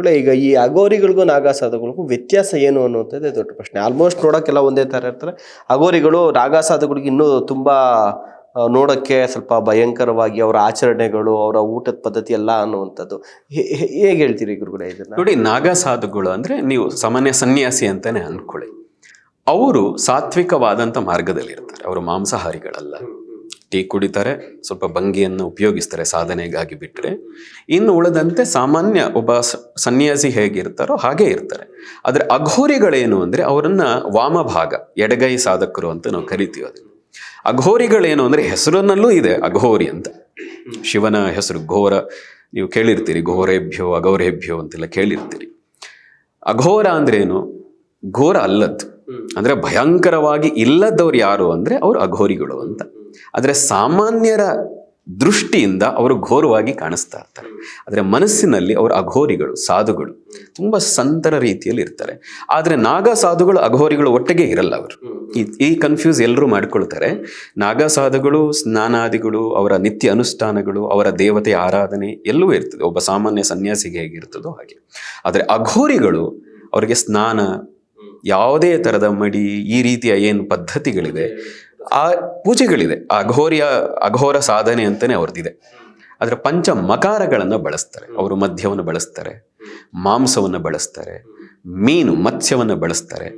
ಇಲ್ಲ ಈಗ ಈ ಅಗೋರಿಗಳಿಗೂ ನಾಗಾಸಾಧುಗಳಿಗೂ ವ್ಯತ್ಯಾಸ ಏನು ಅನ್ನುವಂಥದ್ದೇ ದೊಡ್ಡ ಪ್ರಶ್ನೆ. ಆಲ್ಮೋಸ್ಟ್ ನೋಡೋಕ್ಕೆಲ್ಲ ಒಂದೇ ಥರ ಇರ್ತಾರೆ. ಅಗೋರಿಗಳು ನಾಗಾಸಾಧುಗಳಿಗೆ ಇನ್ನೂ ತುಂಬ ನೋಡೋಕ್ಕೆ ಸ್ವಲ್ಪ ಭಯಂಕರವಾಗಿ ಅವರ ಆಚರಣೆಗಳು, ಅವರ ಊಟದ ಪದ್ಧತಿ ಎಲ್ಲ ಅನ್ನುವಂಥದ್ದು. ಹೇಗೆ ಹೇಳ್ತೀರಿ ಗುರುಗಳೇ ಇದನ್ನು? ನೋಡಿ, ನಾಗಾಸಾಧುಗಳು ಅಂದರೆ ನೀವು ಸಾಮಾನ್ಯ ಸನ್ಯಾಸಿ ಅಂತಲೇ ಅಂದ್ಕೊಳ್ಳಿ ಅವರು ಸಾತ್ವಿಕವಾದಂಥ ಮಾರ್ಗದಲ್ಲಿ ಇರ್ತಾರೆ ಅವರು ಮಾಂಸಾಹಾರಿಗಳಲ್ಲ. ಟೀ ಕುಡಿತಾರೆ ಸ್ವಲ್ಪ ಭಂಗಿಯನ್ನು ಉಪಯೋಗಿಸ್ತಾರೆ ಸಾಧನೆಗಾಗಿ ಬಿಟ್ಟರೆ ಇನ್ನು ಉಳಿದಂತೆ ಸಾಮಾನ್ಯ ಒಬ್ಬ ಸನ್ಯಾಸಿ ಹೇಗಿರ್ತಾರೋ ಹಾಗೇ ಇರ್ತಾರೆ. ಆದರೆ ಅಘೋರಿಗಳೇನು ಅಂದರೆ ಅವರನ್ನ ವಾಮಭಾಗ ಎಡಗೈ ಸಾಧಕರು ಅಂತ ನಾವು ಕರಿತೀವಿ ಅದನ್ನು. ಅಘೋರಿಗಳೇನು ಅಂದರೆ ಹೆಸರಿನಲ್ಲೂ ಇದೆ ಅಘೋರಿ ಅಂತ. ಶಿವನ ಹೆಸರು ಘೋರ ನೀವು ಕೇಳಿರ್ತೀರಿ ಘೋರೇಭ್ಯೋ ಅಘೋರೇಭ್ಯೋ ಅಂತೆಲ್ಲ ಕೇಳಿರ್ತೀರಿ. ಅಘೋರ ಅಂದ್ರೇನು? ಘೋರ ಅಲ್ಲದ್ದು. ಅಂದ್ರೆ ಭಯಂಕರವಾಗಿ ಇಲ್ಲದವ್ರು ಯಾರು ಅಂದ್ರೆ ಅವ್ರು ಅಘೋರಿಗಳು ಅಂತ. ಆದ್ರೆ ಸಾಮಾನ್ಯರ ದೃಷ್ಟಿಯಿಂದ ಅವರು ಘೋರವಾಗಿ ಕಾಣಿಸ್ತಾ ಇರ್ತಾರೆ. ಆದರೆ ಮನಸ್ಸಿನಲ್ಲಿ ಅವರು ಅಘೋರಿಗಳು, ಸಾಧುಗಳು ತುಂಬ ಸಂತರ ರೀತಿಯಲ್ಲಿ ಇರ್ತಾರೆ. ಆದರೆ ನಾಗ ಸಾಧುಗಳು, ಅಘೋರಿಗಳು ಒಟ್ಟಿಗೆ ಇರಲ್ಲ ಅವರು. ಈ- ಕನ್ಫ್ಯೂಸ್ ಎಲ್ಲರೂ ಮಾಡ್ಕೊಳ್ತಾರೆ. ನಾಗ ಸಾಧುಗಳು, ಸ್ನಾನಾದಿಗಳು, ಅವರ ನಿತ್ಯ ಅನುಷ್ಠಾನಗಳು, ಅವರ ದೇವತೆ ಆರಾಧನೆ ಎಲ್ಲವೂ ಇರ್ತದೆ. ಒಬ್ಬ ಸಾಮಾನ್ಯ ಸನ್ಯಾಸಿಗೆ ಹೇಗಿರ್ತದೋ ಹಾಗೆ. ಆದರೆ ಅಘೋರಿಗಳು ಅವರಿಗೆ ಸ್ನಾನ, ಯಾವುದೇ ಥರದ ಮಡಿ, ಈ ರೀತಿಯ ಏನು ಪದ್ಧತಿಗಳಿದೆ ಆ ಪೂಜೆಗಳಿದೆ. ಆ ಅಘೋರಿಯ ಅಘೋರ ಸಾಧನೆ ಅಂತಲೇ ಅವ್ರದ್ದಿದೆ. ಅದರ ಪಂಚ ಮಕಾರಗಳನ್ನು ಬಳಸ್ತಾರೆ. ಅವರು ಮದ್ಯವನ್ನು ಬಳಸ್ತಾರೆ, ಮಾಂಸವನ್ನು ಬಳಸ್ತಾರೆ, ಮೀನು, ಮತ್ಸ್ಯವನ್ನು ಬಳಸ್ತಾರೆ,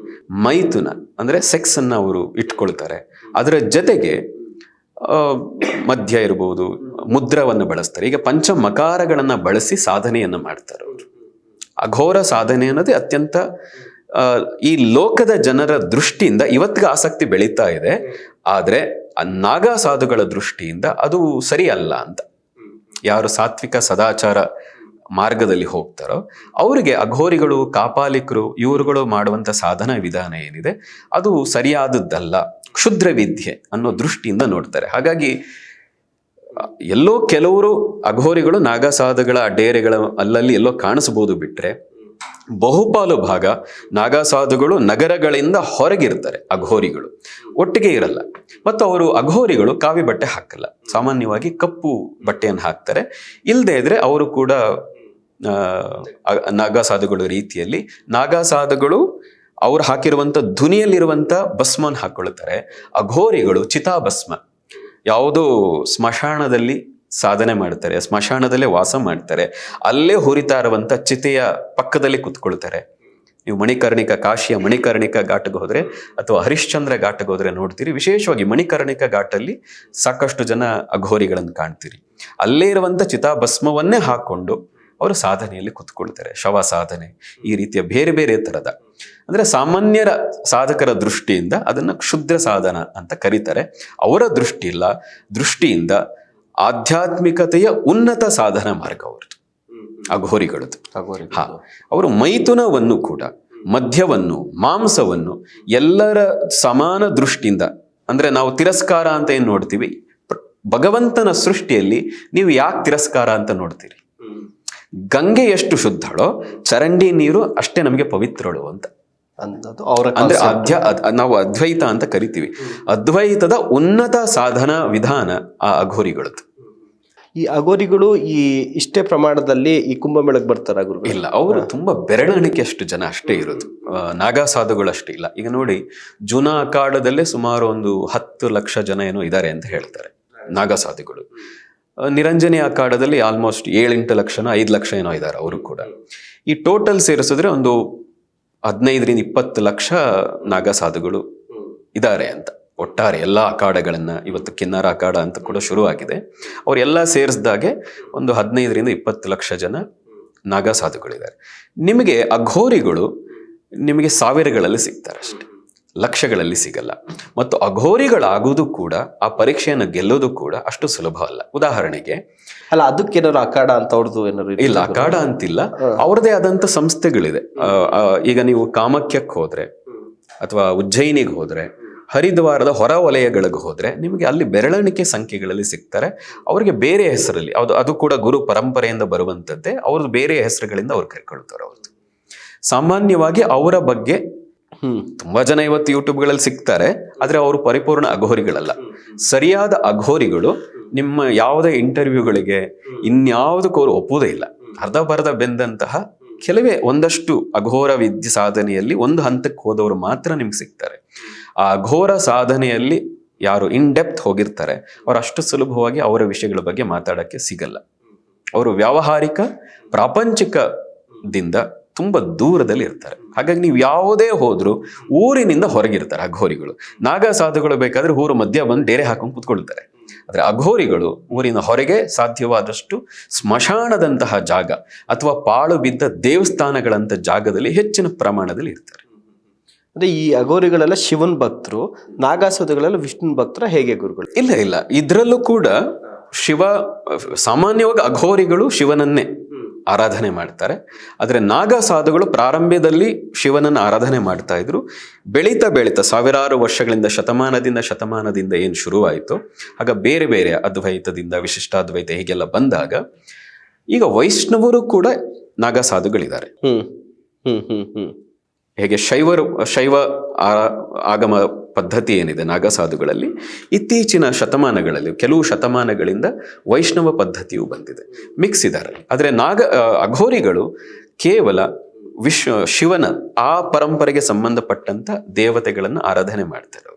ಮೈಥುನ ಅಂದರೆ ಸೆಕ್ಸನ್ನು ಅವರು ಇಟ್ಕೊಳ್ತಾರೆ. ಅದರ ಜೊತೆಗೆ ಮಧ್ಯ ಇರ್ಬೋದು, ಮುದ್ರವನ್ನು ಬಳಸ್ತಾರೆ. ಈಗ ಪಂಚ ಮಕಾರಗಳನ್ನು ಬಳಸಿ ಸಾಧನೆಯನ್ನು ಮಾಡ್ತಾರೆ ಅವರು. ಅಘೋರ ಸಾಧನೆ ಅನ್ನೋದೇ ಅತ್ಯಂತ ಈ ಲೋಕದ ಜನರ ದೃಷ್ಟಿಯಿಂದ ಇವತ್ತಿಗೆ ಆಸಕ್ತಿ ಬೆಳೀತಾ ಇದೆ. ಆದರೆ ನಾಗಾ ಸಾಧುಗಳ ದೃಷ್ಟಿಯಿಂದ ಅದು ಸರಿ ಅಲ್ಲ ಅಂತ. ಯಾರು ಸಾತ್ವಿಕ ಸದಾಚಾರ ಮಾರ್ಗದಲ್ಲಿ ಹೋಗ್ತಾರೋ ಅವರಿಗೆ ಅಘೋರಿಗಳು, ಕಾಪಾಲಿಕರು, ಇವರುಗಳು ಮಾಡುವಂಥ ಸಾಧನ ವಿಧಾನ ಏನಿದೆ, ಅದು ಸರಿಯಾದದ್ದಲ್ಲ, ಕ್ಷುದ್ರ ವಿದ್ಯೆ ಅನ್ನೋ ದೃಷ್ಟಿಯಿಂದ ನೋಡ್ತಾರೆ. ಹಾಗಾಗಿ ಎಲ್ಲೋ ಕೆಲವರು ಅಘೋರಿಗಳು, ನಾಗಸಾಧಗಳ ಡೇರೆಗಳ ಅಲ್ಲಲ್ಲಿ ಎಲ್ಲೋ ಕಾಣಿಸ್ಬೋದು ಬಿಟ್ರೆ ಬಹುಪಾಲು ಭಾಗ ನಾಗಾಸಾಧುಗಳು ನಗರಗಳಿಂದ ಹೊರಗಿರ್ತಾರೆ ಅಘೋರಿಗಳು. ಒಟ್ಟಿಗೆ ಇರಲ್ಲ. ಮತ್ತು ಅವರು ಅಘೋರಿಗಳು ಕಾವಿ ಬಟ್ಟೆ ಹಾಕಲ್ಲ. ಸಾಮಾನ್ಯವಾಗಿ ಕಪ್ಪು ಬಟ್ಟೆಯನ್ನು ಹಾಕ್ತಾರೆ. ಇಲ್ಲದೆ ಇದ್ರೆ ಅವರು ಕೂಡ ನಾಗಾಸಾಧುಗಳು ರೀತಿಯಲ್ಲಿ ನಾಗಾಸಾಧುಗಳು ಅವರು ಹಾಕಿರುವಂಥ ಧ್ವನಿಯಲ್ಲಿರುವಂಥ ಭಸ್ಮನ ಹಾಕ್ಕೊಳ್ತಾರೆ. ಅಘೋರಿಗಳು ಚಿತಾಭಸ್ಮ. ಯಾವುದೋ ಸ್ಮಶಾನದಲ್ಲಿ ಸಾಧನೆ ಮಾಡ್ತಾರೆ, ಸ್ಮಶಾನದಲ್ಲೇ ವಾಸ ಮಾಡ್ತಾರೆ, ಅಲ್ಲೇ ಹುರಿತಾ ಇರುವಂಥ ಚಿತೆಯ ಪಕ್ಕದಲ್ಲಿ ಕುತ್ಕೊಳ್ತಾರೆ. ನೀವು ಮಣಿಕರ್ಣಿಕ, ಕಾಶಿಯ ಮಣಿಕರ್ಣಿಕ ಘಾಟ್ಗೆ ಹೋದರೆ ಅಥವಾ ಹರಿಶ್ಚಂದ್ರ ಘಾಟ್ಗೆ ಹೋದರೆ ನೋಡ್ತೀರಿ, ವಿಶೇಷವಾಗಿ ಮಣಿಕರ್ಣಿಕ ಘಾಟಲ್ಲಿ ಸಾಕಷ್ಟು ಜನ ಅಘೋರಿಗಳನ್ನು ಕಾಣ್ತೀರಿ. ಅಲ್ಲೇ ಇರುವಂಥ ಚಿತಾಭಸ್ಮವನ್ನೇ ಹಾಕ್ಕೊಂಡು ಅವರು ಸಾಧನೆಯಲ್ಲಿ ಕುತ್ಕೊಳ್ತಾರೆ, ಶವ ಸಾಧನೆ, ಈ ರೀತಿಯ ಬೇರೆ ಬೇರೆ ಥರದ. ಅಂದರೆ ಸಾಮಾನ್ಯರ ಸಾಧಕರ ದೃಷ್ಟಿಯಿಂದ ಅದನ್ನು ಕ್ಷುದ್ರ ಸಾಧನ ಅಂತ ಕರೀತಾರೆ. ಅವರ ದೃಷ್ಟಿ ಇಲ್ಲ ದೃಷ್ಟಿಯಿಂದ ಆಧ್ಯಾತ್ಮಿಕತೆಯ ಉನ್ನತ ಸಾಧನ ಮಾರ್ಗ ಅವ್ರದ್ದು. ಅಘೋರಿಗಳದ್ದು. ಹಾ ಅವರು ಮೈಥುನವನ್ನು ಕೂಡ ಮದ್ಯವನ್ನು ಮಾಂಸವನ್ನು ಎಲ್ಲರ ಸಮಾನ ದೃಷ್ಟಿಯಿಂದ ಅಂದ್ರೆ ನಾವು ತಿರಸ್ಕಾರ ಅಂತ ಏನು ನೋಡ್ತೀವಿ? ಭಗವಂತನ ಸೃಷ್ಟಿಯಲ್ಲಿ ನೀವು ಯಾಕೆ ತಿರಸ್ಕಾರ ಅಂತ ನೋಡ್ತೀರಿ? ಗಂಗೆ ಎಷ್ಟು ಶುದ್ಧಳೋ ಚರಂಡಿ ನೀರು ಅಷ್ಟೇ ನಮಗೆ ಪವಿತ್ರಳು ಅಂತ. ಅಂದ್ರೆ ಅಧ್ಯ ನಾವು ಅದ್ವೈತ ಅಂತ ಕರಿತೀವಿ. ಅದ್ವೈತದ ಉನ್ನತ ಸಾಧನ ವಿಧಾನ ಆ ಅಘೋರಿಗಳದ್ದು. ಈ ಅಗೋರಿಗಳು ಈ ಇಷ್ಟೇ ಪ್ರಮಾಣದಲ್ಲಿ ಈ ಕುಂಭಮೇಳಕ್ಕೆ ಬರ್ತಾರ ಗುರುಗಳು? ಇಲ್ಲ ಅವರು ತುಂಬಾ ಬೆರಳಿಕೆಯಷ್ಟು ಜನ ಅಷ್ಟೇ ಇರೋದು. ನಾಗಾಸಾಧುಗಳು ನಾಗಾ ಸಾಧುಗಳು ಅಷ್ಟೇ ಇಲ್ಲ. ಈಗ ನೋಡಿ ಜುನಾ ಅಖಾಡದಲ್ಲೇ ಸುಮಾರು ಒಂದು ಹತ್ತು ಲಕ್ಷ ಜನ ಏನೋ ಇದ್ದಾರೆ ಅಂತ ಹೇಳ್ತಾರೆ ನಾಗಾ ಸಾಧುಗಳು. ಕಾಡದಲ್ಲಿ ನಿರಂಜನಿ ಅಖಾಡದಲ್ಲಿ ಆಲ್ಮೋಸ್ಟ್ ಏಳೆಂಟು ಲಕ್ಷನ ಐದು ಲಕ್ಷ ಏನೋ ಇದ್ದಾರೆ ಅವರು ಕೂಡ. ಈ ಟೋಟಲ್ ಸೇರಿಸಿದ್ರೆ ಒಂದು ಹದಿನೈದರಿಂದ ಇಪ್ಪತ್ತು ಲಕ್ಷ ನಾಗಾ ಸಾಧುಗಳು ಇದ್ದಾರೆ ಅಂತ. ಒಟ್ಟಾರೆ ಎಲ್ಲ ಅಖಾಡಗಳನ್ನು ಇವತ್ತು ಕಿನ್ನರ ಅಖಾಡ ಅಂತ ಕೂಡ ಶುರುವಾಗಿದೆ. ಅವರೆಲ್ಲ ಸೇರಿಸಿದಾಗೆ ಒಂದು ಹದಿನೈದರಿಂದ ಇಪ್ಪತ್ತು ಲಕ್ಷ ಜನ ನಾಗಾ ಸಾಧುಗಳಿದ್ದಾರೆ. ನಿಮಗೆ ಅಘೋರಿಗಳು ನಿಮಗೆ ಸಾವಿರಗಳಲ್ಲಿ ಸಿಗ್ತಾರೆ ಅಷ್ಟೆ. ಲಕ್ಷಗಳಲ್ಲಿ ಸಿಗಲ್ಲ. ಮತ್ತು ಅಘೋರಿಗಳಾಗುವುದು ಕೂಡ ಆ ಪರೀಕ್ಷೆಯನ್ನು ಗೆಲ್ಲೋದು ಕೂಡ ಅಷ್ಟು ಸುಲಭ ಅಲ್ಲ. ಉದಾಹರಣೆಗೆ ಅಲ್ಲ ಅದಕ್ಕೇನಾದ್ರು ಅಖಾಡ ಅಂತ ಅವ್ರದ್ದು ಏನಾದ್ರು ಇಲ್ಲ? ಅಖಾಡ ಅಂತಿಲ್ಲ. ಅವ್ರದೇ ಆದಂತ ಸಂಸ್ಥೆಗಳಿದೆ. ಈಗ ನೀವು ಕಾಮಾಖ್ಯಕ್ಕೆ ಹೋದ್ರೆ ಅಥವಾ ಉಜ್ಜಯಿನಿಗೆ ಹೋದ್ರೆ ಹರಿದ್ವಾರದ ಹೊರ ವಲಯಗಳಿಗೆ ಹೋದರೆ ನಿಮಗೆ ಅಲ್ಲಿ ಬೆರಳಿಕೆ ಸಂಖ್ಯೆಗಳಲ್ಲಿ ಸಿಗ್ತಾರೆ. ಅವರಿಗೆ ಬೇರೆ ಹೆಸರಲ್ಲಿ ಅದು ಅದು ಕೂಡ ಗುರು ಪರಂಪರೆಯಿಂದ ಬರುವಂಥದ್ದೇ ಅವ್ರದ್ದು ಬೇರೆ ಹೆಸರುಗಳಿಂದ ಅವ್ರು ಕರ್ಕೊಳ್ತಾರೆ ಅವ್ರದ್ದು ಸಾಮಾನ್ಯವಾಗಿ ಅವರ ಬಗ್ಗೆ ಹ್ಮ್. ತುಂಬಾ ಜನ ಇವತ್ತು ಯೂಟ್ಯೂಬ್ಗಳಲ್ಲಿ ಸಿಗ್ತಾರೆ ಆದರೆ ಅವರು ಪರಿಪೂರ್ಣ ಅಘೋರಿಗಳಲ್ಲ. ಸರಿಯಾದ ಅಘೋರಿಗಳು ನಿಮ್ಮ ಯಾವುದೇ ಇಂಟರ್ವ್ಯೂಗಳಿಗೆ ಇನ್ಯಾವುದಕ್ಕೂ ಅವರು ಒಪ್ಪುವುದೇ ಇಲ್ಲ. ಅರ್ಧ ಬರ್ಧ ಬೆಂದಂತಹ ಕೆಲವೇ ಒಂದಷ್ಟು ಅಘೋರ ವಿದ್ಯೆ ಸಾಧನೆಯಲ್ಲಿ ಒಂದು ಹಂತಕ್ಕೆ ಹೋದವರು ಮಾತ್ರ ನಿಮ್ಗೆ ಸಿಗ್ತಾರೆ. ಆ ಅಘೋರ ಸಾಧನೆಯಲ್ಲಿ ಯಾರು ಇನ್ ಡೆಪ್ತ್ ಹೋಗಿರ್ತಾರೆ, ಅವರು ಅಷ್ಟು ಸುಲಭವಾಗಿ ಅವರ ವಿಷಯಗಳ ಬಗ್ಗೆ ಮಾತಾಡೋಕ್ಕೆ ಸಿಗಲ್ಲ. ಅವರು ವ್ಯಾವಹಾರಿಕ ಪ್ರಾಪಂಚಿಕದಿಂದ ತುಂಬ ದೂರದಲ್ಲಿ ಇರ್ತಾರೆ. ಹಾಗಾಗಿ ನೀವು ಯಾವುದೇ ಹೋದರೂ ಊರಿನಿಂದ ಹೊರಗಿರ್ತಾರೆ ಅಘೋರಿಗಳು. ನಾಗ ಸಾಧುಗಳು ಬೇಕಾದ್ರೆ ಊರು ಮಧ್ಯ ಬಂದು ಡೇರೆ ಹಾಕೊಂಡು ಕೂತ್ಕೊಳ್ತಾರೆ. ಆದರೆ ಅಘೋರಿಗಳು ಊರಿನ ಹೊರಗೆ ಸಾಧ್ಯವಾದಷ್ಟು ಸ್ಮಶಾನದಂತಹ ಜಾಗ ಅಥವಾ ಪಾಳು ಬಿದ್ದ ದೇವಸ್ಥಾನಗಳಂತ ಜಾಗದಲ್ಲಿ ಹೆಚ್ಚಿನ ಪ್ರಮಾಣದಲ್ಲಿ ಇರ್ತಾರೆ. ಅಂದ್ರೆ ಈ ಅಘೋರಿಗಳೆಲ್ಲ ಶಿವನ್ ಭಕ್ತರು ನಾಗಾಸಾಧುಗಳೆಲ್ಲ ವಿಷ್ಣು ಭಕ್ತರ ಹೇಗೆ ಗುರುಗಳು? ಇಲ್ಲ ಇಲ್ಲ. ಇದ್ರಲ್ಲೂ ಕೂಡ ಶಿವ ಸಾಮಾನ್ಯವಾಗಿ ಅಘೋರಿಗಳು ಶಿವನನ್ನೇ ಆರಾಧನೆ ಮಾಡ್ತಾರೆ. ಆದರೆ ನಾಗ ಸಾಧುಗಳು ಪ್ರಾರಂಭದಲ್ಲಿ ಶಿವನನ್ನು ಆರಾಧನೆ ಮಾಡ್ತಾ ಇದ್ರು. ಬೆಳೀತಾ ಬೆಳೀತಾ ಸಾವಿರಾರು ವರ್ಷಗಳಿಂದ ಶತಮಾನದಿಂದ ಶತಮಾನದಿಂದ ಏನು ಶುರುವಾಯಿತು. ಆಗ ಬೇರೆ ಬೇರೆ ಅದ್ವೈತದಿಂದ ವಿಶಿಷ್ಟಾದ್ವೈತ ಹೀಗೆಲ್ಲ ಬಂದಾಗ ಈಗ ವೈಷ್ಣವರು ಕೂಡ ನಾಗ ಸಾಧುಗಳಿದ್ದಾರೆ ಹ್ಞೂ ಹ್ಞೂ ಹ್ಞೂ ಹ್ಮ್. ಹೇಗೆ ಶೈವರು ಶೈವ ಆಗಮ ಪದ್ಧತಿ ಏನಿದೆ ನಾಗಸಾಧುಗಳಲ್ಲಿ, ಇತ್ತೀಚಿನ ಶತಮಾನಗಳಲ್ಲಿ, ಕೆಲವು ಶತಮಾನಗಳಿಂದ ವೈಷ್ಣವ ಪದ್ಧತಿಯು ಬಂದಿದೆ. ಮಿಕ್ಸ್ ಇದ್ದಾರೆ ಆದರೆ ನಾಗ ಅಘೋರಿಗಳು ಕೇವಲ ವಿಶ್ವ, ಶಿವನ ಆ ಪರಂಪರೆಗೆ ಸಂಬಂಧಪಟ್ಟಂಥ ದೇವತೆಗಳನ್ನು ಆರಾಧನೆ ಮಾಡ್ತಾರೆ.